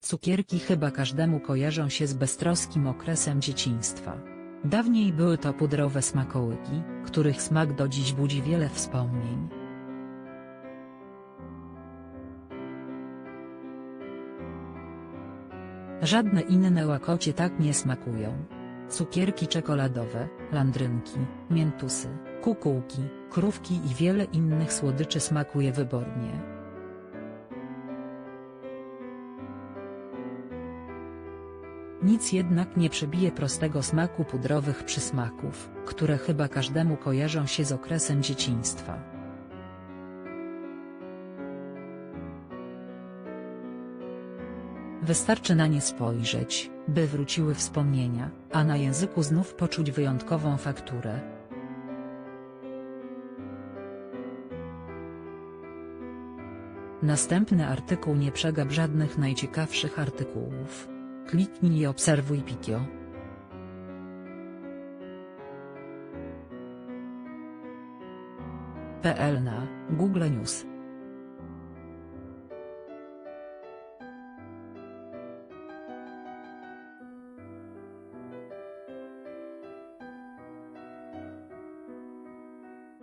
Cukierki chyba każdemu kojarzą się z beztroskim okresem dzieciństwa. Dawniej były to pudrowe smakołyki, których smak do dziś budzi wiele wspomnień. Żadne inne łakocie tak nie smakują. Cukierki czekoladowe, landrynki, miętusy, kukułki, krówki i wiele innych słodyczy smakuje wybornie. Nic jednak nie przebije prostego smaku pudrowych przysmaków, które chyba każdemu kojarzą się z okresem dzieciństwa. Wystarczy na nie spojrzeć, by wróciły wspomnienia, a na języku znów poczuć wyjątkową fakturę. Następny artykuł nie przegap żadnych najciekawszych artykułów. Kliknij i obserwuj Pikio. PL Google News